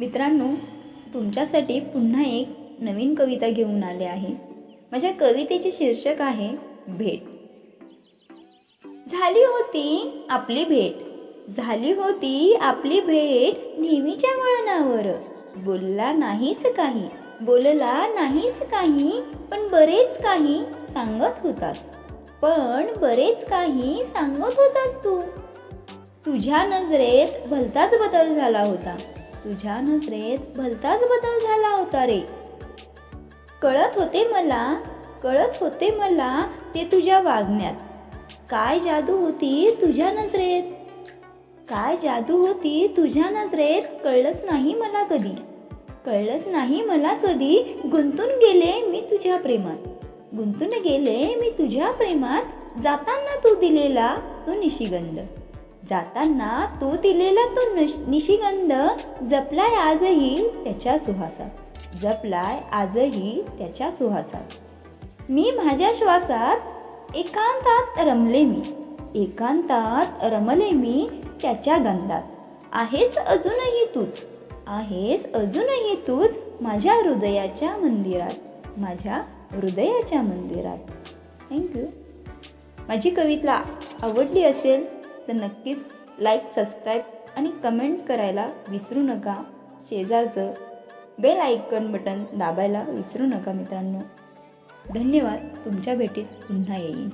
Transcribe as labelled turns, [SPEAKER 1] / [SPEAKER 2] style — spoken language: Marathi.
[SPEAKER 1] मित्रांनो तुमच्यासाठी पुन्हा एक नवीन कविता घेऊन आले आहे. माझ्या कवितेचे शीर्षक आहे भेट. झाली होती आपली भेट. झाली होती आपली भेट नेहमीच्या वळणावर. बोलला नाहीस काही बोलला नाहीस काही पण बरेच काही सांगत होतास. पण बरेच काही सांगत होतास तू. तुझ्या नजरेत भलताच बदल झाला होता. तुझ्या नजरेत भलताच बदल झाला होता रे. कळत होते मला कळत होते मला ते तुझ्या वागण्यात. काय जादू होती तुझ्या नजरेत? काय जादू होती तुझ्या नजरेत? कळलंच नाही मला कधी. कळलंच नाही मला कधी गुंतून गेले मी तुझ्या प्रेमात. गुंतून गेले मी तुझ्या प्रेमात. जाताना तू दिलेला तो निशिगंध. जाताना तो दिलेला तो निशिगंध जपलाय आजही त्याच्या सुहासात. जपलाय आजही त्याच्या सुहासात. मी माझ्या श्वासात एकांतात रमले मी. एकांतात रमले मी त्याच्या गंधात. आहेस अजूनही तूच. आहेस अजूनही तूच माझ्या हृदयाच्या मंदिरात. माझ्या हृदयाच्या मंदिरात. थँक्यू माझी कविता आवडली असेल तर नक्कीच लाईक सबस्क्राईब आणि कमेंट करायला विसरू नका. शेजारचं बेल आयकन बटन दाबायला विसरू नका मित्रांनो. धन्यवाद. तुमच्या भेटीस पुन्हा येईन.